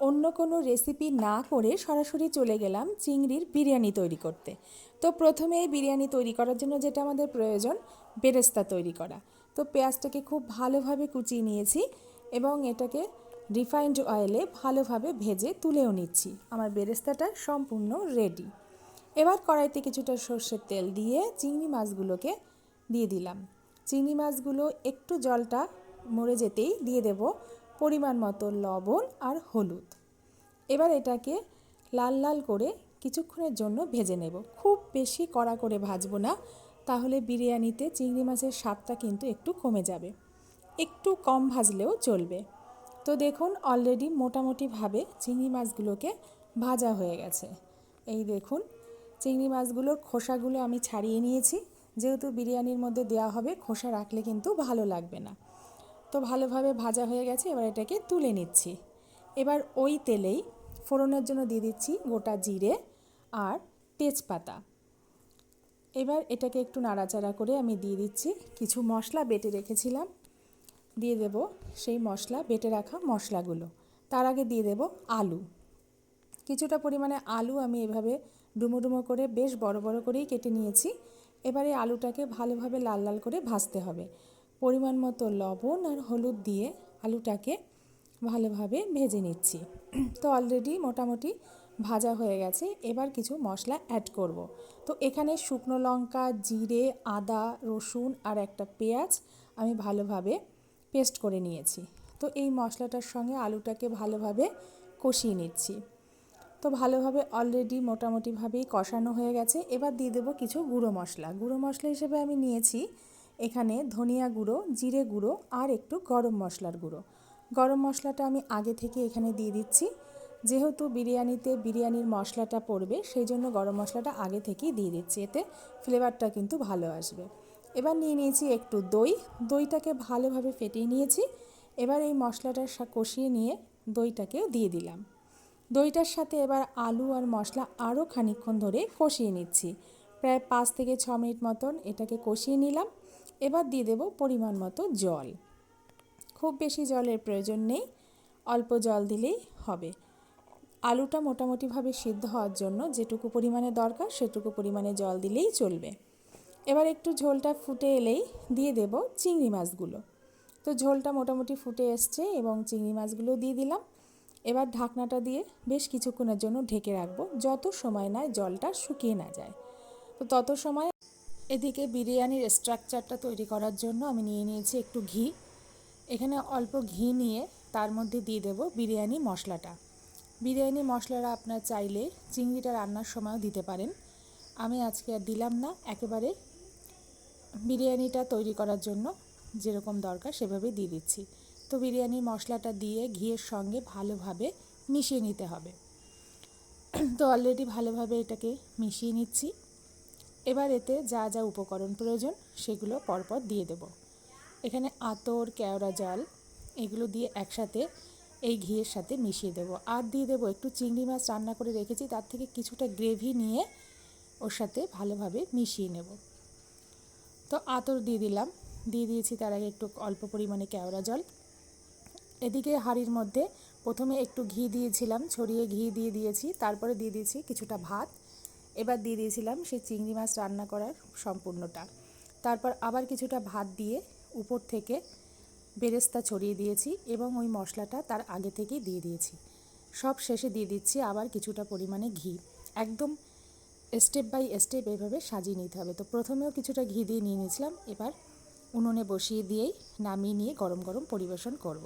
অন্য কোনো রেসিপি না করে সরাসরি চলে গেলাম চিংড়ির বিরিয়ানি তৈরি করতে। তো প্রথমে এই বিরিয়ানি তৈরি করার জন্য যেটা আমাদের প্রয়োজন, বেরেস্তা তৈরি করা। তো পেঁয়াজটাকে খুব ভালোভাবে কুচিয়ে নিয়েছি এবং এটাকে রিফাইন্ড অয়েলে ভালোভাবে ভেজে তুলেও নিচ্ছি। আমার বেরেস্তাটা সম্পূর্ণ রেডি এবার কড়াইতে কিছুটা সর্ষের তেল দিয়ে চিংড়ি মাছগুলোকে দিয়ে দিলাম। চিংড়ি মাছগুলো একটু জলটা মরে যেতেই দিয়ে দেব। পরিমাণ মতো লবণ আর হলুদ। এবার এটাকে লাল লাল করে কিছুক্ষণের জন্য ভেজে নেব। খুব বেশি কড়া করে ভাজবো না, তাহলে বিরিয়ানিতে চিংড়ি মাছের স্বাদটা কিন্তু একটু কমে যাবে। একটু কম ভাজলেও চলবে। তো দেখুন অলরেডি মোটামুটিভাবে চিংড়ি মাছগুলোকে ভাজা হয়ে গেছে। এই দেখুন, চিংড়ি মাছগুলোর খোসাগুলো আমি ছাড়িয়ে নিয়েছি। যেহেতু বিরিয়ানির মধ্যে দেওয়া হবে, খোসা রাখলে কিন্তু ভালো লাগবে না। তো ভালোভাবে ভাজা হয়ে গেছে, এবার এটাকে তুলে নিচ্ছি। এবার ওই তেলেই ফোড়নের জন্য দিয়ে দিচ্ছি গোটা জিরে আর তেজপাতা। এবার এটাকে একটু নাড়াচাড়া করে আমি দিয়ে দিচ্ছি কিছু মশলা বেটে রেখেছিলাম। দিয়ে দেব সেই মশলা, বেটে রাখা মশলাগুলো। তার আগে দিয়ে দেব আলু। কিছুটা পরিমাণে আলু আমি এভাবে ডুমো ডুমো করে বেশ বড় বড় করেই কেটে নিয়েছি। এবারে আলুটাকে ভালোভাবে লাল লাল করে ভাজতে হবে। পরিমাণ মতো লবণ আর হলুদ দিয়ে আলুটাকে ভালোভাবে ভেজে নিচ্ছি। তো অলরেডি মোটামুটি ভাজা হয়ে গেছে। এবার কিছু মশলা অ্যাড করব। তো এখানে শুকনো লঙ্কা, জিরে, আদা, রসুন আর একটা পেঁয়াজ আমি ভালোভাবে পেস্ট করে নিয়েছি। তো এই মশলাটার সঙ্গে আলুটাকে ভালোভাবে কষিয়ে নিচ্ছি। তো ভালোভাবে অলরেডি মোটামুটিভাবেই কষানো হয়ে গেছে। এবার দিয়ে দেবো কিছু গুঁড়ো মশলা। গুঁড়ো মশলা হিসেবে আমি নিয়েছি এখানে ধনিয়া গুঁড়ো, জিরে গুঁড়ো আর একটু গরম মশলার গুঁড়ো। গরম মশলাটা আমি আগে থেকে এখানে দিয়ে দিচ্ছি। যেহেতু বিরিয়ানিতে বিরিয়ানির মশলাটা পড়বে, সেই জন্য গরম মশলাটা আগে থেকেই দিয়ে দিচ্ছি। এতে ফ্লেভারটা কিন্তু ভালো আসবে। এবার নিয়ে নিয়েছি একটু দই। দইটাকে ভালোভাবে ফেটিয়ে নিয়েছি। এবার এই মশলাটা কষিয়ে নিয়ে দইটাকেও দিয়ে দিলাম। দইটার সাথে এবার আলু আর মশলা আরও খানিকক্ষণ ধরে কষিয়ে নিচ্ছি। প্রায় পাঁচ থেকে ছ মিনিট মতন এটাকে কষিয়ে নিলাম। এবার দিয়ে দেব পরিমাণ মতো জল। খুব বেশি জলের প্রয়োজন নেই, অল্প জল দিলেই হবে। আলুটা মোটামুটিভাবে সিদ্ধ হওয়ার জন্য যেটুকু পরিমাণে দরকার সেটুকু পরিমাণে জল দিলেই চলবে। এবার একটু ঝোলটা ফুটে এলেই দিয়ে দেব চিংড়ি মাছগুলো। তো ঝোলটা মোটামুটি ফুটে এসছে এবং চিংড়ি মাছগুলো দিয়ে দিলাম। এবার ঢাকনাটা দিয়ে বেশ কিছুক্ষণের জন্য ঢেকে রাখব, যত সময় না জলটা শুকিয়ে না যায়। তো তত সময় এদিকে বিরিয়ানির স্ট্রাকচারটা তৈরি করার জন্য আমি নিয়ে নিয়েছি একটু ঘি। এখানে অল্প ঘি নিয়ে তার মধ্যে দিয়ে দেব বিরিয়ানি মশলাটা। বিরিয়ানি মশলাটা আপনার চাইলে চিংড়িটা রান্নার সময়ও দিতে পারেন। আমি আজকে আর দিলাম না, একেবারে বিরিয়ানিটা তৈরি করার জন্য যেরকম দরকার সেভাবে দিয়ে দিচ্ছি। তো বিরিয়ানির মশলাটা দিয়ে ঘিয়ের সঙ্গে ভালোভাবে মিশিয়ে নিতে হবে। তো অলরেডি ভালোভাবে এটাকে মিশিয়ে নিচ্ছি। এবার এতে যা যা উপকরণ প্রয়োজন, সেগুলো পরপর দিয়ে দেব। এখানে আতর, কেওড়া জল, এগুলো দিয়ে একসাথে এই ঘিয়ের সাথে মিশিয়ে দেব। আর দিয়ে দেবো একটু চিংড়ি মাছ রান্না করে রেখেছি, তার থেকে কিছুটা গ্রেভি নিয়ে ওর সাথে ভালোভাবে মিশিয়ে নেব। তো আতর দিয়ে দিলাম। দিয়ে দিয়েছি তার আগে একটু অল্প পরিমাণে কেওড়া জল। এদিকে হাঁড়ির মধ্যে প্রথমে একটু ঘি দিয়েছিলাম, ছড়িয়ে ঘি দিয়ে দিয়েছি, তারপরে দিয়ে দিয়েছি কিছুটা ভাত। এবার দিয়ে দিয়েছিলাম সেই চিংড়ি মাছ রান্না করার সম্পূর্ণটা। তারপর আবার কিছুটা ভাত দিয়ে উপর থেকে বেরেস্তা ছড়িয়ে দিয়েছি এবং ওই মশলাটা তার আগে থেকেই দিয়ে দিয়েছি। সব শেষে দিয়ে দিচ্ছি আবার কিছুটা পরিমাণে ঘি। একদম স্টেপ বাই স্টেপ এভাবে সাজিয়ে নিতে হবে। তো প্রথমেও কিছুটা ঘি দিয়ে নিয়ে নিয়েছিলাম, এবার উনুনে বসিয়ে দিয়েই নামিয়ে নিয়ে গরম গরম পরিবেশন করব।